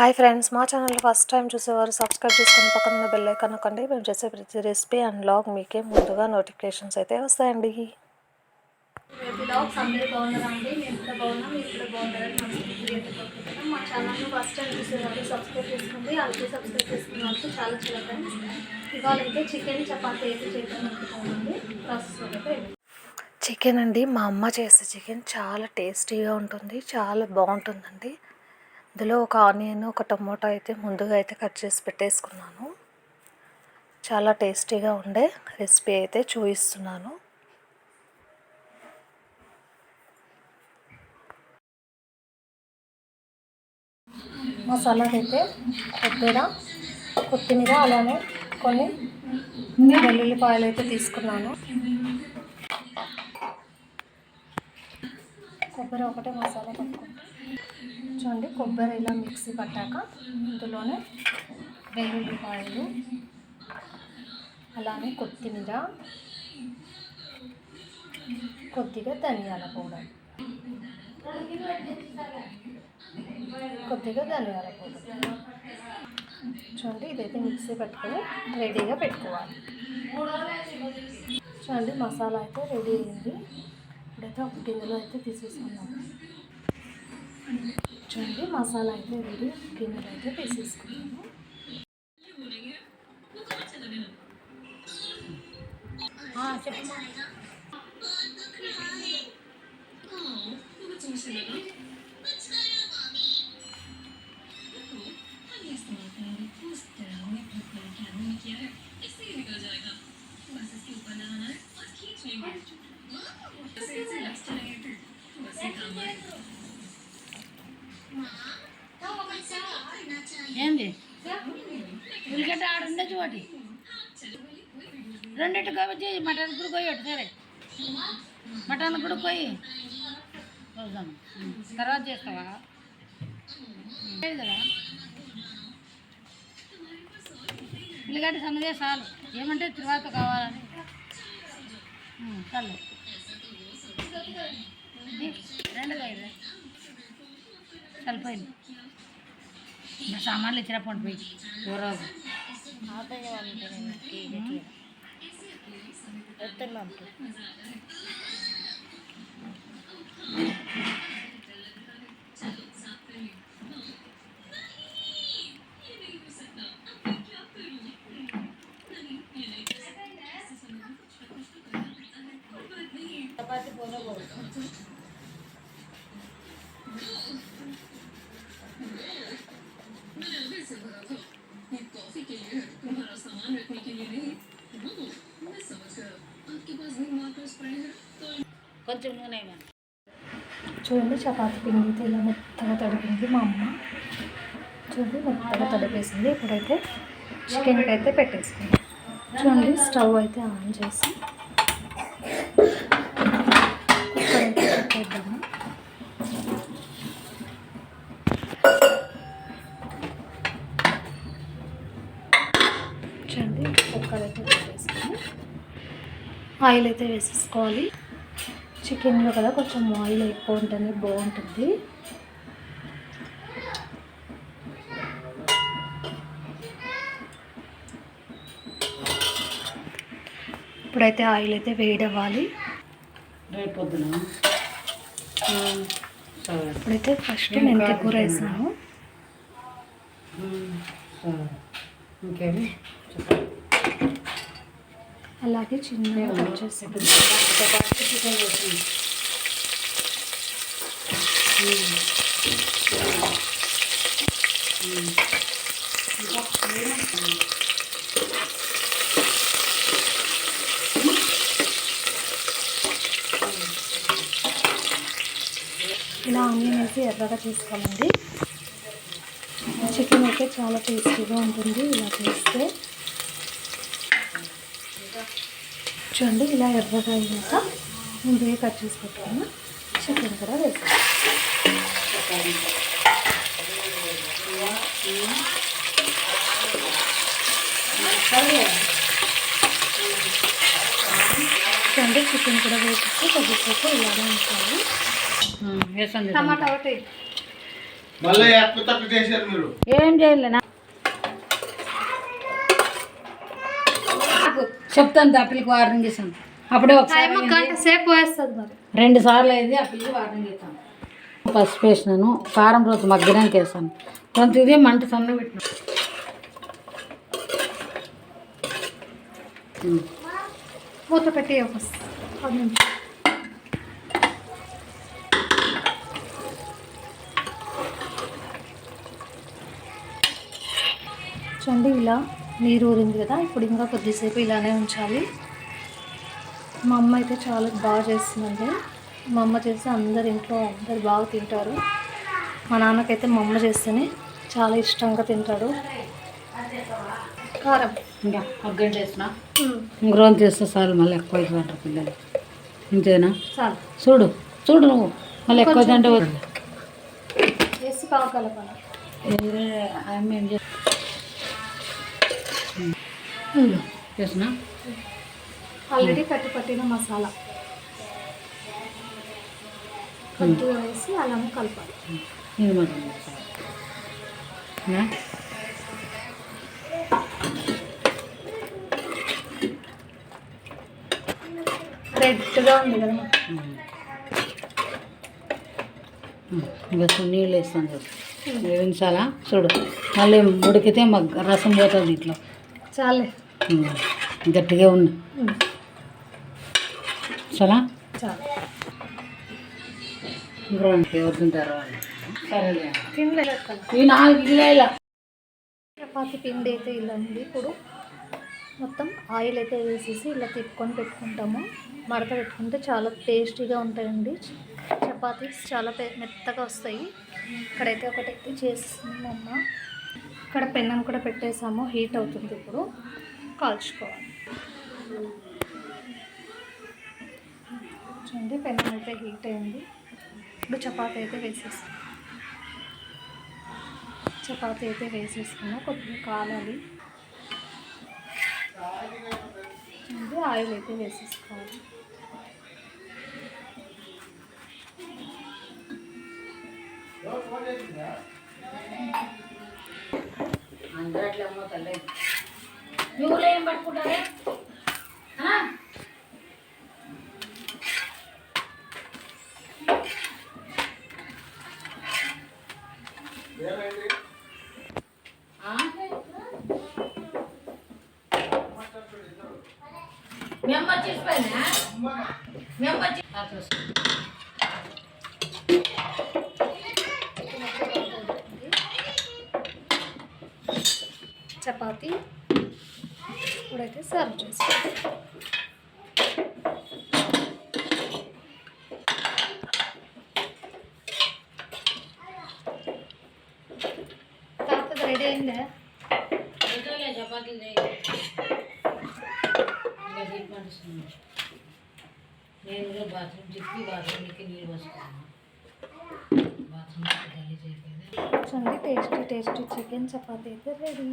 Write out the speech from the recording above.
Hi friends మా channel first time చూసేవారు subscribe చేసుకుని పక్కన బెల్ ఐకాన్ నొక్కండి. మేము చేసే ప్రతి రెసిపీ అండ్ లాగ్ మీకే ముందుగా నోటిఫికేషన్స్ అయితే వస్తాయండి. అందరూ బాగున్నారండి మేము కూడా బాగున్నాం మీరు కూడా మా ఛానల్ని ఫస్ట్ టైం చూసేవాళ్ళు సబ్స్క్రైబ్ చేసుకోండి అలాగే సబ్స్క్రైబ్ చేసుకున్న వాళ్ళకి చాలా చాలా థ్యాంక్స్ ఇవాళ అయితే చికెన్ చపాతీ అయితే అనుకుంటున్నామండి ప్రాసెస్ అయితే చికెన్ అండి మా అమ్మ చేసే చికెన్ చాలా టేస్టీగా ఉంటుంది చాలా బాగుంటుందండి. ఇందులో ఒక ఆనియన్ ఒక టమోటా అయితే ముందుగా అయితే కట్ చేసి పెట్టేసుకున్నాను. చాలా టేస్టీగా ఉండే రెసిపీ అయితే చూపిస్తున్నాను. మసాలాకి అయితే కొబ్బరి కొత్తిమీర అలానే కొన్ని వెల్లుల్లిపాయలు అయితే తీసుకున్నాను. కొబ్బరి ఒకటే మసాలా పట్టుకుంటాను చూడండి కొబ్బరి ఇలా మిక్సీ పట్టాక ఇందులోనే వెల్లుల్లిపాయలు అలానే కొత్తిమీర కొద్దిగా ధనియాల పౌడర్. కొద్దిగా ధనియాల పౌడర్. చూడండి ఇదైతే మిక్సీ పెట్టుకొని రెడీగా పెట్టుకోవాలి. చూడండి మసాలా అయితే రెడీ అయింది. ఇప్పుడైతే ఒక గిన్నెలో అయితే తీసేసుకున్నాము చూడండి మసాలా అయితే రెడీ గిన్నెలో అయితే తీసేసుకున్నాము చెప్పమ్మా ఏంది? ఉల్లిగడ్డ ఆడుండే ఒకటి రెండింటి కాబట్టి మటన్ కూడా పోయి ఒకటి సరే. మటన్ కూడా పోయి చూద్దాం తర్వాత చేస్తావా? కదా? ఉల్లిగడ్డ సన్నదే చాలు. ఏమంటే తర్వాత కావాలని. చాలు. రెండు కాయలు. కలిపోయింది. ఇంకా సామాన్లు ఇచ్చిన పండు పోయి చూడరాదు చపాతి కొంచెం నూనె ఇవ్వండి. చూడండి చపాతీ పిండి అయితే ఇలా మెత్తగా తడిపింది మా అమ్మ. చూడండి మెత్తగా తడిపేసింది. ఇప్పుడైతే చికెన్కి అయితే పెట్టేసుకుందాం. చూడండి స్టవ్ అయితే ఆన్ చేసి కుక్కర్ అయితే పెట్టేద్దాము. చూడండి కుక్కర్ అయితే పెట్టేసుకొని ఆయిల్ అయితే వేసేసుకోవాలి. చికెన్లో కదా కొంచెం ఆయిల్ ఎక్కువ ఉంటేనే బాగుంటుంది. ఇప్పుడైతే ఆయిల్ అయితే వేడవ్వాలి. రేపు పొద్దున సరే. ఇప్పుడైతే ఫస్ట్ మెంతి కూర వేసాను ఇంకేమి? అలాగే చిన్నగా కట్ చేసింది ఇలా ఆనియన్ వేసి ఎర్రగా చేసుకోవాలండి. చికెన్ అయితే చాలా టేస్టీగా ఉంటుంది ఇలా చేస్తే. చూడండి ఇలా ఎర్రగా అయ్యాక ముందుగా కట్ చేసి పెట్టుకున్న చికెన్ కూడా వేసాం చూడండి చికెన్ కూడా వేసేసి కొద్దిసేపు ఇలాగే ఉంచాలి వేసండి టమాటా ఒకటి. ఏం చేయలేనా? చెప్తాను ఆ పిల్లకి వార్నింగ్ ఇస్తాను. అప్పుడే ఒకసారి గంట సేపు వేస్తుంది మరి. రెండు సార్లు అయింది ఆ పిల్లకి వార్నింగ్ ఇస్తాను. పసుపు వేసినాను కారం రోజు మగ్గడానికి వేసాను కొంత ఇదే మంట సన్న పెట్టిన మూత పెట్టి ఒక చూడండి ఇలా నీరు ఊరింది కదా ఇప్పుడు ఇంకా కొద్దిసేపు ఇలానే ఉంచాలి. మా అమ్మ అయితే చాలా బాగా చేస్తుందండి. మా అమ్మ చేస్తే అందరు ఇంట్లో అందరు బాగా తింటారు. మా నాన్నకైతే మా అమ్మ చేస్తేనే చాలా ఇష్టంగా తింటాడు కారం. ఇంకా వేసిన ఇంక రోజు చేస్తే చాలు మళ్ళీ ఎక్కువ అవుతుందంటారు పిల్లలు. ఇంతేనా? చాలు. చూడు చూడు నువ్వు. మళ్ళీ ఎక్కువ తింటే వేసి చేసిన ఆల్రెడీ కట్టి పట్టిన మసాలా. కొద్దిగా వేసి అలానే కలపాలి. ఇది మాత్రం? రెడ్గా ఉంది కదా. ఇంకా నీళ్ళు వేస్తాను చూడు. వేయించాలా చూడు. మళ్ళీ ఉడికితే మాకు రసం పోతుంది ఇట్లా చాలే. గట్టిగా ఉంది చాలా. ఎవరు తింటారు చపాతి పిండి అయితే ఇలా ఉంది. ఇప్పుడు మొత్తం ఆయిల్ అయితే వేసేసి ఇలా తిప్పుకొని పెట్టుకుంటాము. మడత పెట్టుకుంటే చాలా టేస్టీగా ఉంటాయండి. చపాతీ చాలా పె- మెత్తగా వస్తాయి. ఇక్కడైతే ఒకటి చేస్తుంది అమ్మ. ఇక్కడ పెన్నం కూడా పెట్టేసాము హీట్ అవుతుంది ఇప్పుడు. కాల్చుకోవాలి. చూడండి పెన్నం అయితే హీట్ అయింది. ఇప్పుడు చపాతీ అయితే వేసేస్తాం. చపాతీ అయితే వేసేసుకున్నా కొద్దిగా కాలాలి. ఇది ఆయిల్ అయితే వేసేసుకోవాలి. అందరూ అట్లా అమ్మో తల్లి నువ్వులు ఏం పట్టుకుంటారే ఆ? ఆ? మీ అమ్మ చపాతీ ఇప్పుడైతే సర్వ్ చేసుకోవాలి తాతది రెడీ అయిందా ఇంకోలే చపాతీలు చేయి. ఇంకా హీట్ పడుతుంది. నేను కూడా బాత్రూమ్ చెప్పి బాత్రూమ్కి నీళ్ళు పోసుకున్నాను బాత్రూమ్ గలీజ్ అయిపోయింది చూడండి టేస్టీ టేస్టీ చికెన్ చపాతీ అయితే రెడీ